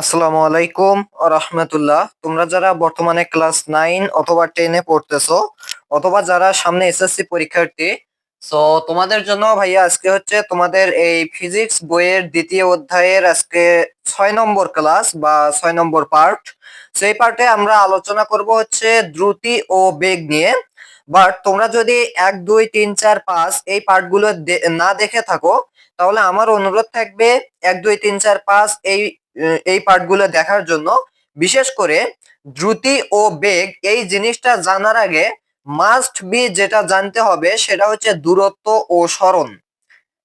আসসালামু আলাইকুম রহমতুল্লাহ। তোমরা যারা বর্তমানে ক্লাস নাইন অথবা টেনে পড়তেছো, অথবা যারা সামনে এসএসসি পরীক্ষার্থী সো তোমাদের জন্য ভাইয়া আজকে হচ্ছে তোমাদের এই ফিজিক্স বইয়ের দ্বিতীয় অধ্যায়ের আজকে ছয় নম্বর ক্লাস বা ছয় নম্বর পার্ট সেই পার্টে আমরা আলোচনা করব হচ্ছে দ্রুতি ও বেগ নিয়ে। বাট তোমরা যদি এক, দুই, তিন, চার, পাঁচ এই পার্টগুলো না দেখে থাকো, তাহলে আমার অনুরোধ থাকবে এক, দুই, তিন, চার, পাঁচ এই এই পার্টগুলো দেখার জন্য, বিশেষ করে দ্রুতি ও বেগ, এই জিনিসটা জানার আগে মাস্ট বি যেটা জানতে হবে সেটা হচ্ছে দূরত্ব ও সরণ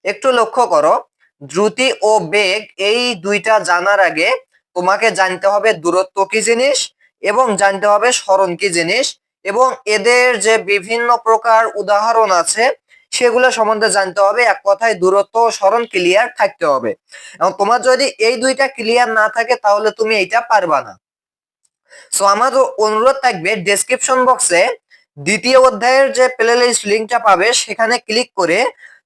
একটু লক্ষ্য করো, দ্রুতি ও বেগ এই দুইটা জানার আগে তোমাকে জানতে হবে দূরত্ব কি জিনিস এবং জানতে হবে সরণ কি জিনিস এবং এদের যে বিভিন্ন প্রকার উদাহরণ আছে সেগুলো সম্বন্ধে জানতে হবে, এক কথায় দূরত্ব ও সরণ ক্লিয়ার থাকতে হবে। এবং তোমার যদি এই দুইটা ক্লিয়ার না থাকে, তাহলে তুমি এইটা পারবা না। সো আমার অনুরোধ থাকবে ডেসক্রিপশন বক্সে দ্বিতীয় অধ্যায়ের যে প্লে লিস্ট লিঙ্কটা পাবে, সেখানে ক্লিক করে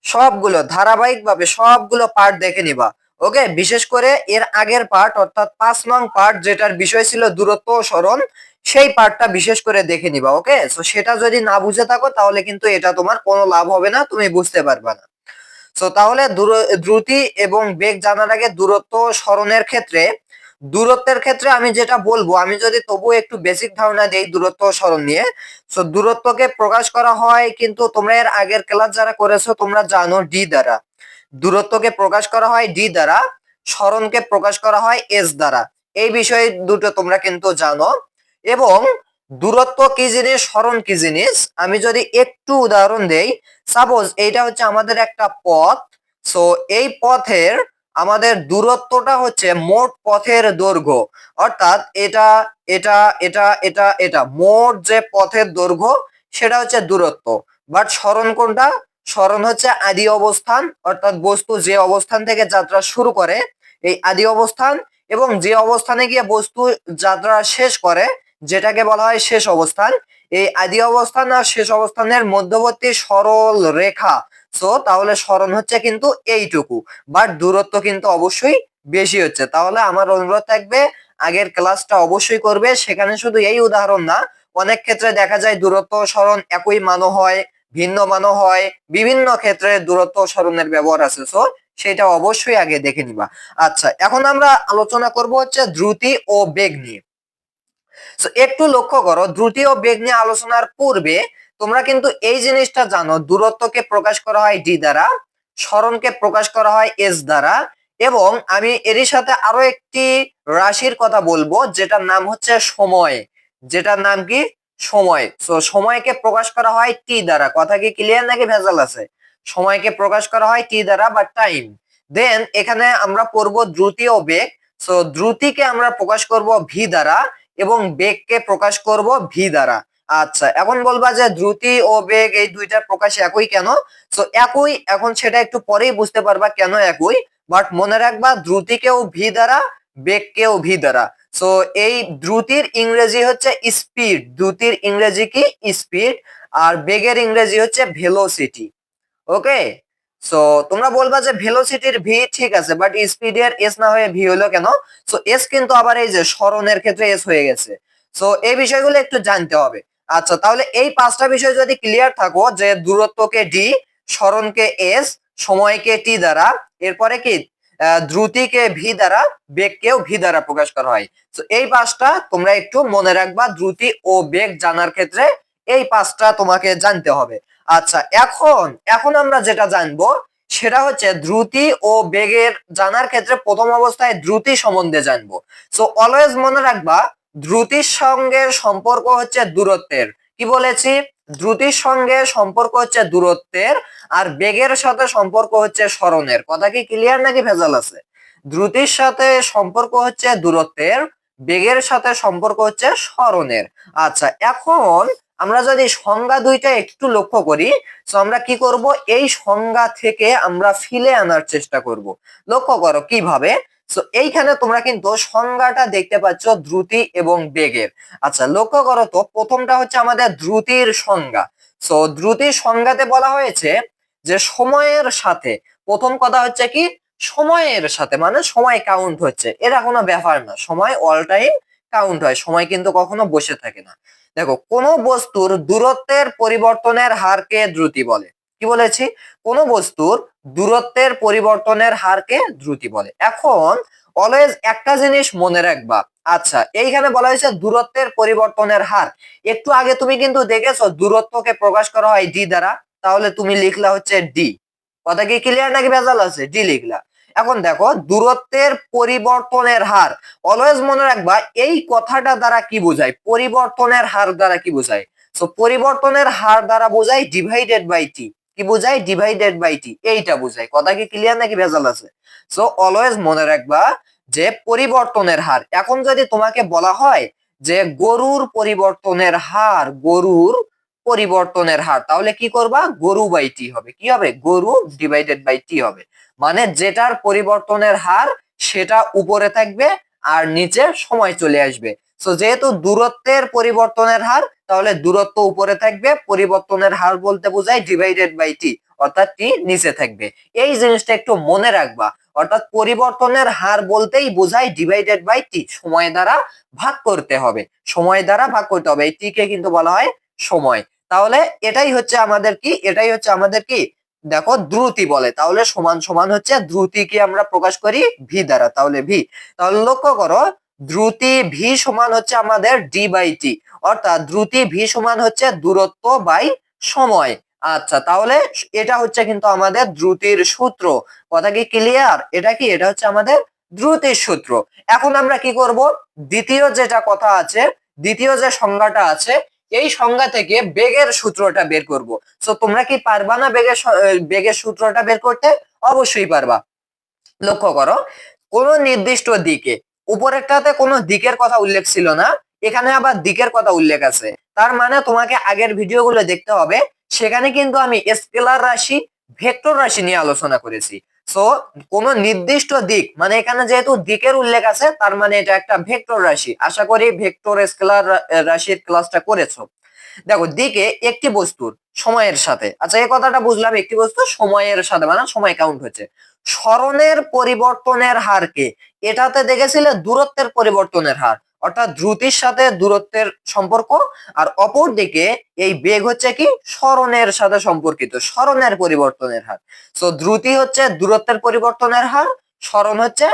সবগুলো, ধারাবাহিকভাবে সবগুলো পার্ট দেখে নিবা। ওকে বিশেষ করে এর আগের পার্ট অর্থাৎ পাঁচ নং পার্ট যেটার বিষয় ছিল দূরত্ব ও সরণ সেই পার্টটা বিশেষ করে দেখে নিবা ওকে সো সেটা যদি না বুঝে থাকো, তাহলে কিন্তু এটা তোমার কোনো লাভ হবে না, তুমি বুঝতে পারবে না। সো তাহলে দূর- দ্রুতি এবং বেগ জানার আগে দূরত্ব স্মরণের ক্ষেত্রে, দূরত্বের ক্ষেত্রে আমি যেটা বলব, আমি যদি তবু একটু বেসিক ধারণা দেই দূরত্ব ও সরণ নিয়ে সো দূরত্বকে প্রকাশ করা হয় কিন্তু তোমরা এর আগের ক্লাস যারা করেছ, তোমরা জানো ডি দ্বারা। দূরত্বকে প্রকাশ করা হয় ডি দ্বারা, স্মরণকে প্রকাশ করা হয় এস দ্বারা। এই বিষয়ে দুটো তোমরা কিন্তু জানো। এবং দূরত্ব কি জিনিস সরণ কি জিনিস? আমি যদি একটু উদাহরণ দেই সাপোজ এইটা হচ্ছে আমাদের একটা পথ। সো এই পথের আমাদের দূরত্বটা হচ্ছে মোট পথের দৈর্ঘ্য। অর্থাৎ এটা এটা এটা এটা এটা। মোট যে পথের দৈর্ঘ্য, সেটা হচ্ছে দূরত্ব। বাট স্মরণ কোনটা? স্মরণ হচ্ছে আদি অবস্থান, অর্থাৎ বস্তু যে অবস্থান থেকে যাত্রা শুরু করে, এই আদি অবস্থান এবং যে অবস্থানে গিয়ে বস্তু যাত্রা শেষ করে যেটাকে বলা হয় শেষ অবস্থান। এই আদি অবস্থান আর শেষ অবস্থানের মধ্যবর্তী সরল রেখা। সো তাহলে সরণ হচ্ছে কিন্তু এইটুকু। বাট দূরত্ব কিন্তু অবশ্যই বেশি হচ্ছে। তাহলে আমার অনুরোধ থাকবে, আগের ক্লাসটা অবশ্যই করবে। সেখানে শুধু এই উদাহরণ না, অনেক ক্ষেত্রে দেখা যায় দূরত্ব ও সরণ একই মানও হয়, ভিন্ন মানও হয়, বিভিন্ন ক্ষেত্রে দূরত্ব ও সরণের ব্যবহার আছে। সো সেটা অবশ্যই আগে দেখে নিবা। আচ্ছা এখন আমরা আলোচনা করব হচ্ছে দ্রুতি ও বেগ নিয়ে। So, একটু লক্ষ্য করো দ্রুতি ও বেগ নিয়ে আলোচনার পূর্বে তোমরা কিন্তু এই জিনিসটা জানো দূরত্বকে প্রকাশ করা হয় ডি দ্বারা সরণকে প্রকাশ করা হয় এস দ্বারা এবং আমি এরই সাথে আরও একটি রাশির কথা বলব যেটার নাম হচ্ছে সময়। যেটার নাম কি? সময়। তো সময়কে প্রকাশ করা হয় টি দ্বারা। কথা কি ক্লিয়ার নাকি ভেজাল আছে? সময়কে প্রকাশ করা হয় টি দ্বারা বা টাইম দেন এখানে আমরা পড়ব দ্রুতি ও বেগ। সো দ্রুতিকে আমরা প্রকাশ করব ভি দ্বারা। এবং বেগকে প্রকাশ করব ভি দ্বারা। আচ্ছা এখন বলবা যে দ্রুতি ও বেগ এই দুইটার প্রকাশ একই কেন? সো একই, এখন সেটা একটু পরেই বুঝতে পারবা কেন একই। বাট মনে রাখবা দ্রুতিকেও ভি দ্বারা, বেগকেও ভি দ্বারা। সো এই দ্রুতির ইংরেজি হচ্ছে স্পিড দ্রুতির ইংরেজি কি? স্পিড আর বেগের ইংরেজি হচ্ছে ভেলোসিটি ওকে সো তোমরা বলবা যে ভেলোসিটির ভি ঠিক আছে বাট স্পিডের এস না হয়ে ভি হলো কেন? সো এস কিন্তু আবার এই যে স্মরণের ক্ষেত্রে এস হয়ে গেছে। সো এই বিষয়গুলো একটু জানতে হবে। আচ্ছা তাহলে এই পাঁচটা বিষয় যদি ক্লিয়ার থাকো, যে দূরত্বকে ডি স্মরণকে এস সময়কে টি দ্বারা, এরপরে কি? দ্রুতিকে ভি দ্বারা, বেগকেও ভি দ্বারা প্রকাশ করা হয়। তো এই পাঁচটা তোমরা একটু মনে রাখবা, দ্রুতি ও বেগ জানার ক্ষেত্রে এই পাঁচটা তোমাকে জানতে হবে। আচ্ছা এখন এখন আমরা যেটা জানব, সেটা হচ্ছে দ্রুতি ও বেগের জানার ক্ষেত্রে প্রথম অবস্থায় দ্রুতি সম্বন্ধে জানব। সো অলওয়েজ মনে রাখবা, দ্রুতির সঙ্গে সম্পর্ক হচ্ছে দূরত্বের। কি বলেছি? দ্রুতির সঙ্গে সম্পর্ক হচ্ছে দূরত্বের, আর বেগের সাথে সম্পর্ক হচ্ছে স্মরণের। কথা কি ক্লিয়ার নাকি ভেজাল আছে? দ্রুতির সাথে সম্পর্ক হচ্ছে দূরত্বের, বেগের সাথে সম্পর্ক হচ্ছে স্মরণের। আচ্ছা এখন আমরা যদি সংজ্ঞা দুইটা একটু লক্ষ্য করি তো আমরা কি করব? এই সংজ্ঞা থেকে আমরা ফিলে আনার চেষ্টা করব। লক্ষ্য করো কীভাবে? তো এইখানে তোমরা কিন্তু সংজ্ঞাটা দেখতে পাচ্ছ দ্রুতি এবং বেগের। আচ্ছা লক্ষ্য করো তো, প্রথমটা হচ্ছে আমাদের দ্রুতির সংজ্ঞা। সো দ্রুতির সংজ্ঞাতে বলা হয়েছে যে সময়ের সাথে, প্রথম কথা হচ্ছে কি? সময়ের সাথে মানে সময় কাউন্ট হচ্ছে। এটা কোনো ব্যাপার না, সময় অল টাইম কাউন্ট হয়, সময় কিন্তু কখনো বসে থাকে না। দেখো, কোন বস্তুর দূরত্বের পরিবর্তনের হারকে দ্রুতি বলে। কি বলেছি? কোন বস্তুর দূরত্বের পরিবর্তনের হারকে দ্রুতি বলে। এখন অলওয়েজ একটা জিনিস মনে রাখবা। আচ্ছা এইখানে বলা হয়েছে দূরত্বের পরিবর্তনের হার। একটু আগে তুমি কিন্তু দেখেছ দূরত্বকে প্রকাশ করা হয় ডি দ্বারা, তাহলে তুমি লিখলা হচ্ছে ডি কথা কি ক্লিয়ার নাকি ভেজাল আছে? ডি লিখলা। এখন দেখো, দূরত্বের পরিবর্তনের হার। অলওয়েজ মনে রাখবা, এই কথাটা দ্বারা কি বোঝায়? পরিবর্তনের হার দ্বারা কি বোঝায়? সো পরিবর্তনের হার দ্বারা বোঝায় ডিভাইডেড বাই টি কি বোঝায়? ডিভাইডেড বাই টি এইটা বোঝায়। কথা কি ক্লিয়ার নাকি ভেজাল আছে? সো অলওয়েজ মনে রাখবা যে পরিবর্তনের হার। এখন যদি তোমাকে বলা হয় যে গরুর পরিবর্তনের হার, গরুর পরিবর্তনের হার, তাহলে কি করবা? গরু বাই টি হবে। কি হবে? গরু ডিভাইডেড বাই টি হবে। মানে যেটার পরিবর্তনের হার সেটা উপরে থাকবে আর নিচে সময় চলে আসবে। সো যেহেতু দূরত্বের পরিবর্তনের হার, তাহলে দূরত্ব উপরে থাকবে, পরিবর্তনের হার বলতে বোঝায় ডিভাইডেড বাই টি অর্থাৎ টি নিচে থাকবে। এই জিনিসটা একটু মনে রাখবা, অর্থাৎ পরিবর্তনের হার বলতেই বোঝায় ডিভাইডেড বাই টি সময় দ্বারা ভাগ করতে হবে। সময় দ্বারা ভাগ করতে হবে, এই টিকে কিন্তু বলা হয় সময়। তাহলে এটাই হচ্ছে আমাদের কি? এটাই হচ্ছে আমাদের কি? দেখো দ্রুতি বলে, তাহলে সমান সমান হচ্ছে দ্রুতি কি আমরা প্রকাশ করি? ভি দ্বারা, তাহলে ভি তাহলে লক্ষ্য করো, দ্রুতি ভি সমান হচ্ছে আমাদের ডি বাই টি অর্থাৎ দ্রুতি ভি সমান হচ্ছে দূরত্ব বাই সময়। আচ্ছা তাহলে এটা হচ্ছে কিন্তু আমাদের দ্রুতির সূত্র। কথা কি ক্লিয়ার এটা কি? এটা হচ্ছে আমাদের দ্রুতির সূত্র। এখন আমরা কি করব? দ্বিতীয় যেটা কথা আছে, দ্বিতীয় যে সংজ্ঞাটা আছে এই সংজ্ঞা থেকে বেগের সূত্রটা বের করব। সো তোমরা কি পারবা না বেগের বেগের সূত্রটা বের করতে? অবশ্যই পারবা। লক্ষ্য করো, কোন নির্দিষ্ট দিকে, উপরেরটাতে কোনো দিকের কথা উল্লেখ ছিল না, এখানে আবার দিকের কথা উল্লেখ আছে। তার মানে তোমাকে আগের ভিডিওগুলো দেখতে হবে, সেখানে কিন্তু আমি স্কেলার রাশি, ভেক্টর রাশি নিয়ে আলোচনা করেছি। সো কোন নির্দিষ্ট দিক মানে এখানে যেহেতু দিকের উল্লেখ আছে, তার মানে এটা একটা ভেক্টর রাশি। আশা করি ভেক্টর স্কেলার রাশির ক্লাসটা করেছ। দেখো, দিকে একটি বস্তুর সময়ের সাথে। আচ্ছা এই কথাটা বুঝলাম, একটি বস্তু সময়ের সাথে মানে সময় কাউন্ট হচ্ছে। স্মরণের পরিবর্তনের হারকে, এটাতে দেখেছিলে দূরত্বের পরিবর্তনের হার। অর্থাৎ দ্রুতির সাথে দূরত্বের সম্পর্ক আর অপর দিকে এই বেগ হচ্ছে কি? স্মরণের সাথে সম্পর্কিত, স্মরণের পরিবর্তনের হার। সো দ্রুতি হচ্ছে দূরত্বের পরিবর্তনের হার, স্মরণ হচ্ছে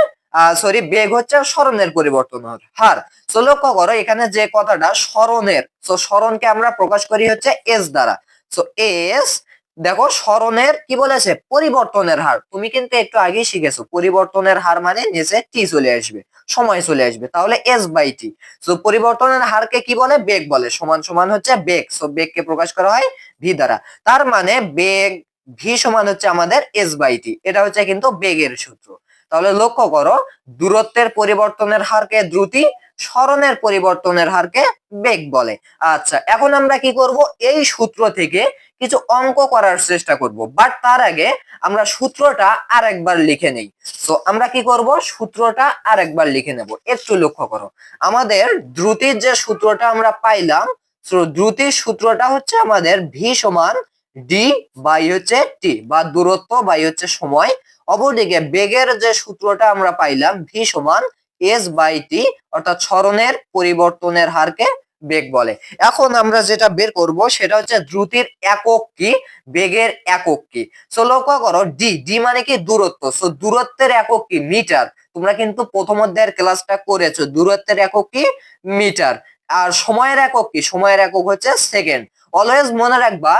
সরি বেগ হচ্ছে স্মরণের পরিবর্তনের হার। তো লক্ষ্য করো, এখানে যে কথাটা, স্মরণের তো স্মরণকে আমরা প্রকাশ করি হচ্ছে এস দ্বারা। সো এস দেখো স্মরণের, কি বলেছে? পরিবর্তনের হার। তুমি কিন্তু একটু আগেই শিখেছো। পরিবর্তনের হার মানে নিচে টি চলে আসবে, সময় চলে আসবে। তাহলে এস বাই টি সো পরিবর্তনের হারকে কি বলে? বেগ বলে। সমান সমান হচ্ছে বেগ। সো বেগকে প্রকাশ করা হয় ভি দ্বারা। তার মানে বেগ ভি সমান হচ্ছে আমাদের এস বাই টি এটা হচ্ছে কিন্তু বেগের সূত্র। তাহলে লক্ষ্য করো, দূরত্বের পরিবর্তনের হারকে দ্রুতি, স্মরণের পরিবর্তনের হারকে বেগ বলে। আচ্ছা এখন আমরা কি করব? এই সূত্র থেকে কিছু অঙ্ক করার চেষ্টা করব। বাট তার আগে আমরা সূত্রটা আরেকবার লিখে নেই। তো আমরা কি করব? সূত্রটা আরেকবার লিখে নেব। একটু লক্ষ্য করো। আমাদের দ্রুতির যে সূত্রটা আমরা পাইলাম তো দ্রুতির সূত্রটা হচ্ছে আমাদের ভি সমান ডি বাই হচ্ছে টি বা দূরত্ব বাই হচ্ছে সময়। অপরদিকে বেগের যে সূত্রটা আমরা পাইলাম ভি সমান এস বাই টি অর্থাৎ স্মরণের পরিবর্তনের হারকে বেগ বলে। এখন আমরা যেটা বের করব সেটা হচ্ছে দ্রুতির একক কি? বেগের একক কি? সো লক্ষ্য করো ডি ডি মানে কি? দূরত্ব। সো দূরত্বের একক কি? মিটার। তোমরা কিন্তু প্রথম অধ্যায়ের ক্লাসটা করেছ। দূরত্বের একক কি? মিটার। আর সময়ের একক কি? সময়ের একক হচ্ছে সেকেন্ড। অলওয়েজ মনে রাখবা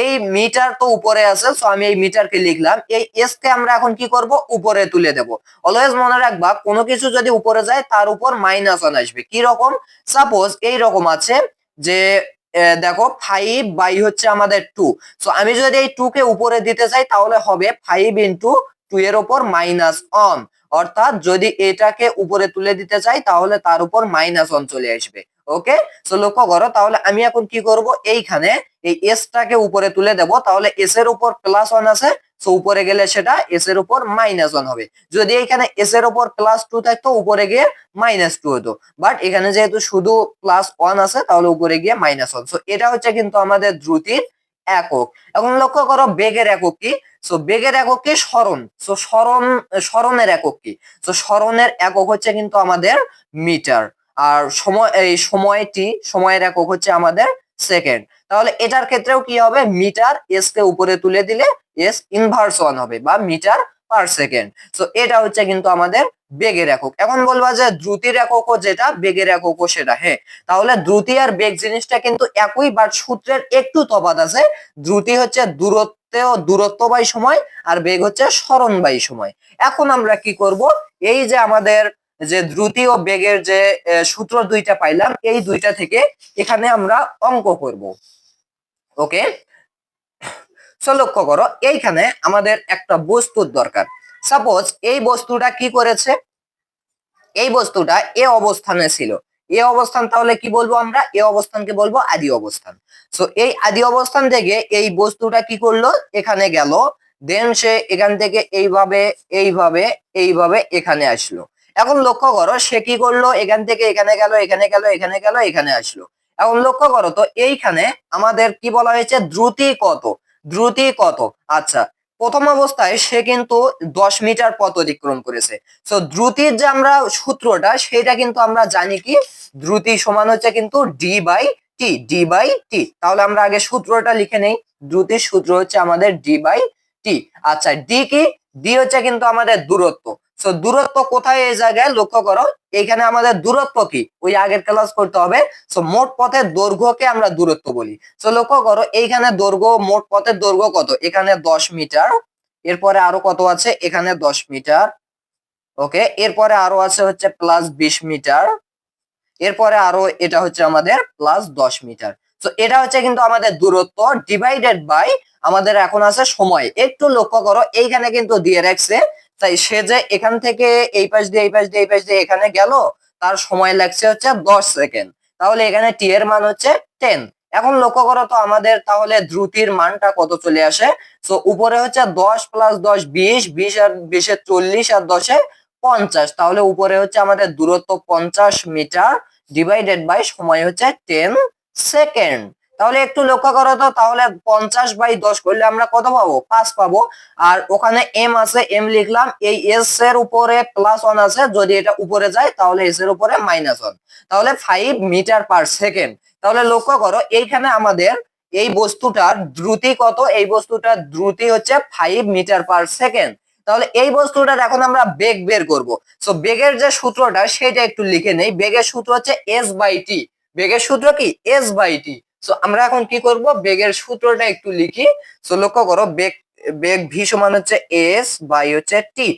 এই মিটার তো উপরে আছে সো আমি এই মিটারকে লিখলাম। এই এস কে আমরা এখন কি করব? উপরে তুলে দেব। অলওয়েজ মনে রাখবা, কোনো কিছু যদি উপরে যায়, তার উপর মাইনাস ওয়ান আসবে। কি রকম? সাপোজ এই রকম আছে যে দেখো ফাইভ বাই হচ্ছে আমাদের টু সো আমি যদি এই টু কে উপরে দিতে চাই, তাহলে হবে ফাইভ ইন্টু টু এর উপর মাইনাস অন অর্থাৎ যদি এটাকে উপরে তুলে দিতে চাই, তাহলে তার উপর মাইনাস অন চলে আসবে। ওকে সো লক্ষ্য করো, তাহলে আমি এখন কি করব? এইখানে এই এস টাকে উপরে তুলে দেব। তাহলে এস এর উপর প্লাস ওয়ান আছে। সো উপরে গেলে সেটা এস এর উপর মাইনাস ওয়ান হবে। যদি এখানে এস এর উপর প্লাস টু থাকতো, উপরে গিয়ে মাইনাস টু হতো। বাট এখানে যেহেতু শুধু প্লাস ওয়ান আছে, তাহলে উপরে গিয়ে মাইনাস ওয়ান সো এটা হচ্ছে কিন্তু আমাদের দ্রুতির একক। এখন লক্ষ্য করো, বেগের একক কি? সো বেগের একক কি? স্মরণ। সো স্মরণ, স্মরণের একক কি? সো স্মরণের একক হচ্ছে কিন্তু আমাদের মিটার আর সময়, এই সময়টি, সময়ের একক হচ্ছে আমাদের সেকেন্ড তাহলে এটার ক্ষেত্রেও কি হবে? মিটার এস কে উপরে তুলে দিলে এস ইনভার্স ওয়ান হবে বা মিটার পার সেকেন্ড সো এটা হচ্ছে কিন্তু আমাদের বেগের একক। এখন বলবা যে দ্রুতির এককও যেটা, বেগের এককও সেটা হ্যাঁ? তাহলে দ্রুতি আর বেগ জিনিসটা কিন্তু একই বাট সূত্রের একটু তফাৎ আছে। দ্রুতি হচ্ছে দূরত্ব দূরত্ব বাই সময়, আর বেগ হচ্ছে স্মরণ বাই সময়। এখন আমরা কি করব? এই যে আমাদের যে দ্রুতি ও বেগের যে সূত্র দুইটা পাইলাম, এই দুইটা থেকে এখানে আমরা অঙ্ক করব। ওকে? সো লক্ষ্য করো, এইখানে আমাদের একটা বস্তুর দরকার। সাপোজ এই বস্তুটা কি করেছে? এই বস্তুটা এ অবস্থানে ছিল। এ অবস্থান তাহলে কি বলব আমরা? এ অবস্থানকে বলব আদি অবস্থান। সো এই আদি অবস্থান থেকে এই বস্তুটা কি করল? এখানে গেল। দেন সে এখান থেকে এইভাবে এইভাবে এইভাবে এখানে আসলো। এখন লক্ষ্য করো, সে কি করল? এখান থেকে এখানে গেল এখানে গেল এখানে গেল, এখানে আসলো। এখন লক্ষ্য করো তো, এইখানে আমাদের কি বলা হয়েছে? দ্রুতি কত? দ্রুতি কত? আচ্ছা প্রথম অবস্থায় সে কিন্তু দশ মিটার পথ অতিক্রম করেছে। তো দ্রুতির যে আমরা সূত্রটা, সেটা কিন্তু আমরা জানি কি? দ্রুতি সমান হচ্ছে কিন্তু D by T D by T তাহলে আমরা আগে সূত্রটা লিখে নেই। দ্রুতির সূত্র হচ্ছে আমাদের ডি বাই টি আচ্ছা ডি কি? ডি হচ্ছে কিন্তু আমাদের দূরত্ব। তো দূরত্ব কোথায় এই জায়গায় লক্ষ্য করো, এইখানে আমাদের দূরত্ব কি? ওই আগের ক্লাস করতে হবে। সো মোট পথের দৈর্ঘ্যকে আমরা দূরত্ব বলি। তো লক্ষ্য করো, এইখানে দৈর্ঘ্য, মোট পথের দৈর্ঘ্য কত? এখানে দশ মিটার। এরপরে আরও কত আছে? এখানে দশ মিটার। ওকে এরপরে আরও আছে হচ্ছে প্লাস বিশ মিটার। এরপরে আরও এটা হচ্ছে আমাদের প্লাস দশ মিটার। তো এটা হচ্ছে কিন্তু আমাদের দূরত্ব ডিভাইডেড বাই আমাদের এখন আছে সময়। একটু লক্ষ্য করো, এইখানে কিন্তু দিয়ে রাখছে তাই সে যে এখান থেকে এই পাশ দিয়ে, এই পাশ দিয়ে, এই পাশ দিয়ে এখানে গেল, তার সময় লাগছে হচ্ছে দশ সেকেন্ড। তাহলে এখানে টি এর মান হচ্ছে টেন এখন লক্ষ্য করো তো আমাদের তাহলে দ্রুতির মানটা কত চলে আসে? তো উপরে হচ্ছে দশ প্লাস দশ, বিশ বিশ আর বিশে চল্লিশ আর দশে পঞ্চাশ। তাহলে উপরে হচ্ছে আমাদের দূরত্ব পঞ্চাশ মিটার ডিভাইডেড বাই সময় হচ্ছে টেন সেকেন্ড তাহলে একটু লক্ষ্য করো তো, তাহলে পঞ্চাশ বাই দশ করলে আমরা কত পাবো? পাঁচ পাবো। আর ওখানে এম আছে এম লিখলাম, এই এস এর উপরে প্লাস ওয়ান আছে, যদি এটা উপরে যায়, তাহলে এস এর উপরে মাইনাস ওয়ান তাহলে ফাইভ মিটার পার সেকেন্ড তাহলে লক্ষ্য করো, এইখানে আমাদের এই বস্তুটার দ্রুতি কত? এই বস্তুটার দ্রুতি হচ্ছে ফাইভ মিটার পার সেকেন্ড তাহলে এই বস্তুটার এখন আমরা বেগ বের করব। সো বেগের যে সূত্রটা, সেটা একটু লিখে নেই। বেগের সূত্র হচ্ছে এস বাই টি বেগের সূত্র কি? এস বাই টি সো আমরা এখন কি করব? বেগের সূত্রটা একটু লিখি। সো লক্ষ্য করো, বেগ বেগ ভি সমান হচ্ছে এস বাই হচ্ছে টি।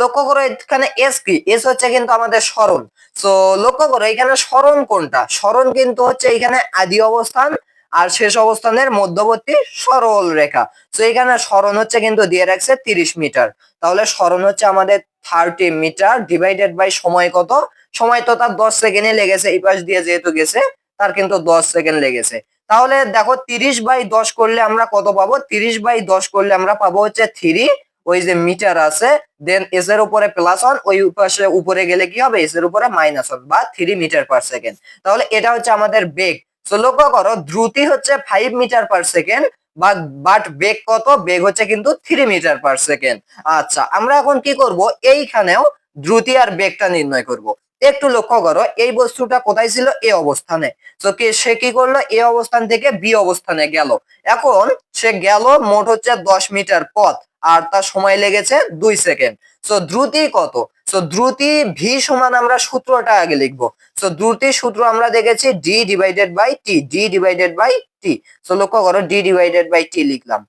লক্ষ্য করো, এখানে এস কি? এস হচ্ছে কিন্তু আমাদের স্মরণ। সো লক্ষ্য করো, এখানে স্মরণ কোনটা? স্মরণ কিন্তু হচ্ছে এখানে আদি অবস্থান আর শেষ অবস্থানের মধ্যবর্তী সরল রেখা। তো এখানে স্মরণ হচ্ছে কিন্তু দিয়ে রাখছে তিরিশ মিটার। তাহলে স্মরণ হচ্ছে আমাদের থার্টি মিটার ডিভাইডেড বাই সময় কত? সময় তো তার দশ সেকেন্ডে লেগেছে, এই পাশ দিয়ে যেহেতু গেছে, তার কিন্তু দশ সেকেন্ড লেগেছে। তাহলে দেখো তিরিশ বাই দশ করলে আমরা কত পাবো? তিরিশ বাই দশ করলে আমরা পাবো হচ্ছে থ্রি ওই যে মিটার আছে। দেন এস এর উপরে প্লাস ওয়ান ওই পাশে উপরে গেলে কি হবে? এস এর উপরে মাইনাস ওয়ান বা থ্রি মিটার পার সেকেন্ড তাহলে এটা হচ্ছে আমাদের বেগ। তো লক্ষ্য করো, দ্রুতি হচ্ছে ফাইভ মিটার পার সেকেন্ড বা বাট বেগ কত? বেগ হচ্ছে কিন্তু থ্রি মিটার পার সেকেন্ড আচ্ছা আমরা এখন কি করব? এইখানেও দ্রুতি আর বেগটা নির্ণয় করব। একটু লক্ষ্য করো, এই বস্তুটা কোথায় ছিল? এ অবস্থানে। তো কে, সে কি করল? এ অবস্থান থেকে বি অবস্থানে গেল। এখন সে গেল মোট হচ্ছে দশ মিটার পথ, আর তার সময় লেগেছে দুই সেকেন্ড। সো দ্রুতি কত? সো দ্রুতি ভি সমান আমরা সূত্রটা আগে লিখব। সো দ্রুতি সূত্র আমরা দেখেছি D divided by T D divided by T so লক্ষ্য করো ডি ডিভাইডেড বাই টি লিখলাম।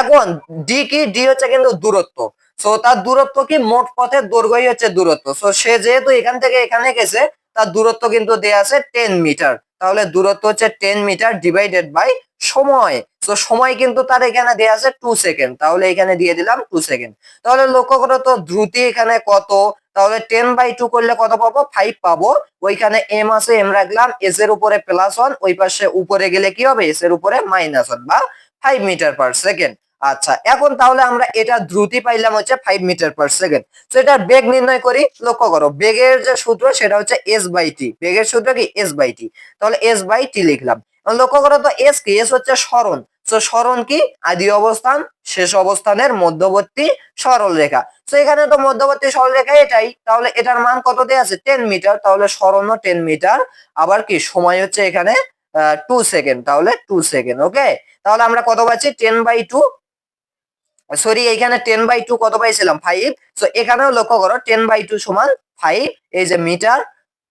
এখন ডি কি? ডি হচ্ছে কিন্তু দূরত্ব। সো তার দূরত্ব কি মোট পথের দৈর্ঘ্যই হচ্ছে দূরত্ব। সো সে যেহেতু এখান থেকে এখানে গেছে, তার দূরত্ব কিন্তু দেয়া আছে টেন মিটার তাহলে দূরত্ব হচ্ছে টেন মিটার ডিভাইডেড বাই সময়। তো সময় কিন্তু তার এখানে দেয়া আছে টু সেকেন্ড তাহলে এখানে দিয়ে দিলাম টু সেকেন্ড তাহলে লক্ষ্য করো তো, দ্রুতি এখানে কত? তাহলে টেন বাই টু করলে কত পাবো? ফাইভ পাবো। ওইখানে এম আছে এম রাখলাম। এস এর উপরে প্লাস ওয়ান ওই পাশে উপরে গেলে কি হবে? এস এর উপরে মাইনাস ওয়ান বা ফাইভ মিটার পার সেকেন্ড আচ্ছা এখন তাহলে আমরা এটা দ্রুতি পাইলাম হচ্ছে ফাইভ মিটার পার সেকেন্ড তো এটার বেগ নির্ণয় করি, লক্ষ্য করো, বেগের যে সূত্র সেটা হচ্ছে এস বাই টি বেগের সূত্র কি? এস বাই টি তাহলে এস বাই টি লিখলাম। লক্ষ্য করো তো এস কি? এস হচ্ছে স্মরণ তো স্মরণ কি? আদি অবস্থান, শেষ অবস্থানের মধ্যবর্তী সরল রেখা। তো এখানে তো মধ্যবর্তী সরল রেখা এটাই। তাহলে এটার মান কত দেওয়া আছে? টেন মিটার তাহলে স্মরণও টেন মিটার আবার কি? সময় হচ্ছে এখানে টু সেকেন্ড তাহলে টু সেকেন্ড ওকে তাহলে আমরা কত পাচ্ছি? টেন বাই টু সরি এখানে টেন বাই টু কত পাইছিলাম? ফাইভ তো এখানেও লক্ষ্য করো টেন বাই টু সমান ফাইভ এই যে মিটার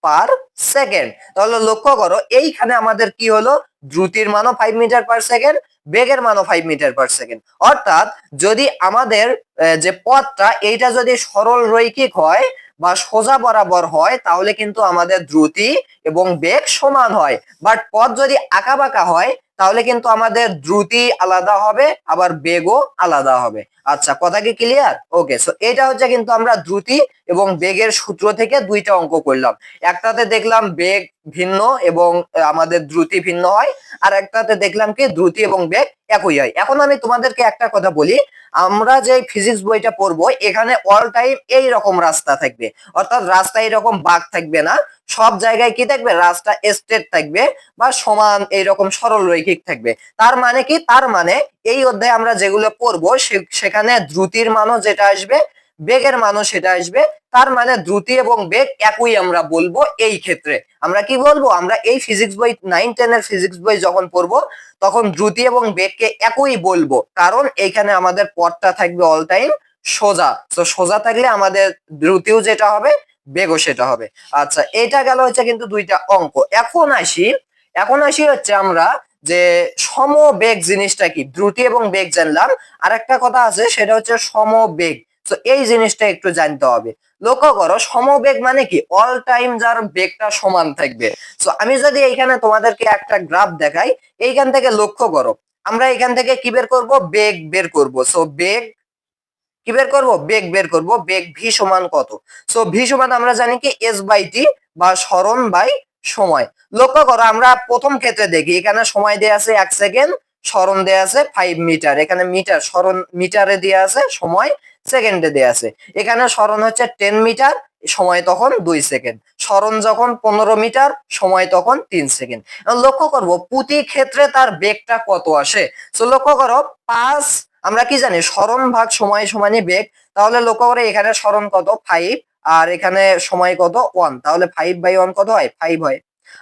পার সেকেন্ড তাহলে লক্ষ্য করো, এইখানে আমাদের কি হলো? দ্রুতির মানও ফাইভ মিটার পার সেকেন্ড বেগের মানও ফাইভ মিটার পার সেকেন্ড অর্থাৎ, যদি আমাদের যে পথটা, এইটা যদি সরল রৈখিক হয় বা সোজা বরাবর হয়, তাহলে কিন্তু আমাদের দ্রুতি এবং বেগ সমান হয়। বাট পথ যদি আঁকা বাঁকা হয় তাহলে কিন্তু আমাদের দ্রুতি আলাদা হবে, আবার বেগও আলাদা হবে। আচ্ছা কথা কি ক্লিয়ার ওকে সো এটা হচ্ছে কিন্তু আমরা দ্রুতি এবং বেগের সূত্র থেকে দুইটা অঙ্ক করলাম। একটাতে দেখলাম বেগ ভিন্ন এবং আমাদের দ্রুতি ভিন্ন হয় আর একটাতে দেখলাম কি দ্রুতি এবং বেগ একই হয়। এখন আমি তোমাদেরকে একটা কথা বলি আমরা যে ফিজিক্স বইটা পড়ব, এখানে অল টাইম এই রকম রাস্তা থাকবে। অর্থাৎ রাস্তা এরকম বাঘ থাকবে না। সব জায়গায় কি থাকবে? রাস্তা স্ট্রেট থাকবে বা সমান এইরকম সরল রৈখিক থাকবে। তার মানে কি? তার মানে এই অধ্যায়ে আমরা যেগুলো পড়ব সেখানে দ্রুতির মানও যেটা আসবে বেগের মানও সেটা আসবে। তার মানে দ্রুতি এবং বেগ একই আমরা বলব এই ক্ষেত্রে। আমরা কি বলব? আমরা এই ফিজিক্স বই নাইন টেনের ফিজিক্স বই যখন পড়ব, তখন দ্রুতি এবং বেগকে একই বলব। কারণ এইখানে আমাদের পথটা থাকবে অল টাইম সোজা। তো সোজা থাকলে আমাদের দ্রুতিও যেটা হবে, বেগও সেটা হবে। আচ্ছা এটা গেল হচ্ছে কিন্তু দুইটা অঙ্ক। এখন আসি এখন আসি হচ্ছে আমরা যে সমবেগ জিনিসটা কি? দ্রুতি এবং বেগ জানলাম। আর একটা কথা আছে, সেটা হচ্ছে সমবেগ। তো এই জিনিসটা একটু জানতে হবে। লক্ষ্য করো, সমবেগ মানে কি? অল টাইম যার বেগটা সমান থাকবে। তো আমি যদি এইখানে তোমাদেরকে একটা গ্রাফ দেখাই, এইখান থেকে লক্ষ্য করো। আমরা এখান থেকে কি বের করব? বেগ বের করব। সো বেগ কি বের করব? বেগ বের করব। বেগ ভি সমান কত? সো ভি সমান আমরা জানি কি? এস বাই টি বা স্মরণ বাই সময়। লক্ষ্য করো, আমরা প্রথম ক্ষেত্রে দেখি, এখানে সময় দেয়া আছে এক সেকেন্ড স্মরণ দেয়া আছে ফাইভ মিটার এখানে মিটার স্মরণ মিটারে দেয়া আছে সময় সেকেন্ডে দেয়া আছে। এখানে স্মরণ হচ্ছে টেন মিটার, সময় তখন দুই সেকেন্ড। স্মরণ যখন পনেরো মিটার, সময় তখন তিন সেকেন্ড। লক্ষ্য করব, প্রতি ক্ষেত্রে তার বেগটা কত আসে? তো লক্ষ্য করো, পাঁচ, আমরা কি জানি স্মরণ ভাগ সময় সমানই বেগ। তাহলে লক্ষ্য করে এখানে স্মরণ কত? ফাইভ আর এখানে সময় কত? ওয়ান তাহলে ফাইভ বাই ওয়ান কত হয়? ফাইভ হয়।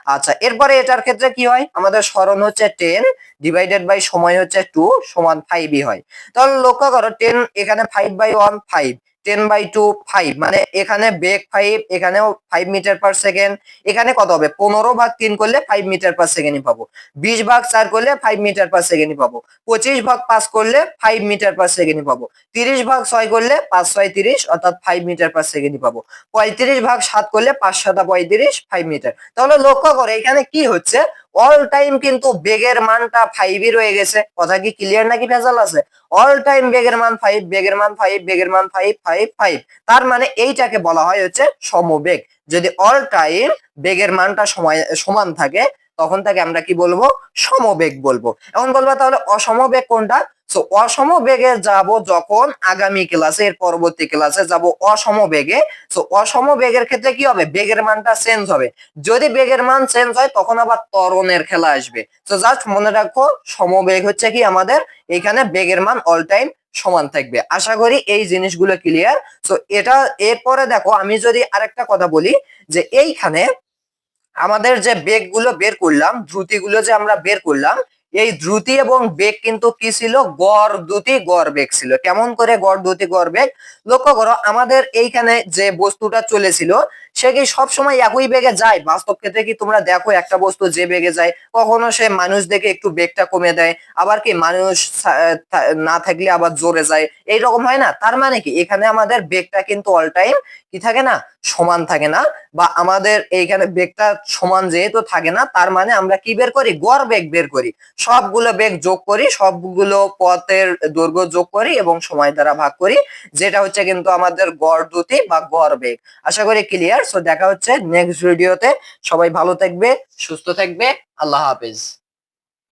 আচ্ছা এরপরে এটার ক্ষেত্রে কি হয়? আমাদের স্মরণ হচ্ছে টেন ডিভাইডেড বাই সময় হচ্ছে টু সমান ফাইভই হয়। তাহলে লক্ষ্য করো টেন এখানে five by one five ten by two five মানে এখানে বেগ ফাইভ এখানেও ফাইভ মিটার পার সেকেন্ড এখানে কত হবে? পনেরো ভাগ তিন করলে ফাইভ মিটার পার সেকেন্ডই পাবো। বিশ ভাগ চার করলে ফাইভ মিটার পার সেকেন্ডই পাবো। পঁচিশ ভাগ পাঁচ করলে ফাইভ মিটার পার সেকেন্ডই পাবো। তিরিশ ভাগ ছয় করলে পাঁচ ছয় তিরিশ, অর্থাৎ ফাইভ মিটার পার সেকেন্ডই পাবো। পঁয়ত্রিশ ভাগ সাত করলে পাঁচ সাতা পঁয়ত্রিশ ফাইভ মিটার তাহলে লক্ষ্য করে, এখানে কি হচ্ছে? অল টাইম কিন্তু বেগের মানটা ফাইভই রয়ে গেছে। কথা কি ক্লিয়ার নাকি ভেজাল আছে? অল টাইম বেগের মান ফাইভ বেগের মান ফাইভ বেগের মান ফাইভ ফাইভ ফাইভ তার মানে এইটাকে বলা হয় হচ্ছে সমবেগ। যদি অল টাইম বেগের মানটা সমান থাকে, তখন তাকে আমরা কি বলব? সমবেগ বলব। এখন বলব তাহলে অসমবেগ কোনটা? তো অসমবেগে যাব যখন আগামী ক্লাসে এর পরবর্তী ক্লাসে যাব অসমবেগে। তো অসমবেগের ক্ষেত্রে কি হবে? বেগের মানটা চেঞ্জ হবে। যদি বেগের মান চেঞ্জ হয়, তখন আবার ত্বরণের খেলা আসবে। তো জাস্ট মনে রাখো, সমবেগ হচ্ছে কি আমাদের? এখানে বেগের মান অল টাইম সমান থাকবে। আশা করি এই জিনিসগুলো ক্লিয়ার তো এটা, এরপরে দেখো, আমি যদি আরেকটা কথা বলি, যে এইখানে আমাদের যে বেগগুলো বের করলাম, দ্রুতিগুলো যে আমরা বের করলাম এই দ্রুতি এবং বেগ কিন্তু কি ছিল? গড় দ্রুতি, গড় বেগ ছিল। কেমন করে গড় দ্রুতি, গড় বেগ? লক্ষ্য করো, আমাদের এইখানে যে বস্তুটা চলেছিল সে কি সবসময় একই বেগে যায়? বাস্তব ক্ষেত্রে কি তোমরা দেখো একটা বস্তু যে বেগে যায়, কখনো সে মানুষ দেখে একটু বেগটা কমে দেয়, আবার কি মানুষ না থাকলে আবার জোরে যায়? এইরকম হয় না? তার মানে কি? এখানে আমাদের বেগটা কিন্তু অল টাইম কি থাকে না? সমান থাকে না, বা আমাদের এইখানে বেগটা সমান যেহেতু থাকে না, তার মানে আমরা কি বের করি? গড় বেগ বের করি। সবগুলো বেগ যোগ করি, সবগুলো পথের দৈর্ঘ্য যোগ করি এবং সময় দ্বারা ভাগ করি, যেটা হচ্ছে কিন্তু আমাদের গড় দ্রুতি বা গড় বেগ। আশা করি ক্লিয়ার সো দেখা হচ্ছে নেক্সট ভিডিওতে সবাই ভালো থাকবে সুস্থ থাকবে। আল্লাহ হাফেজ।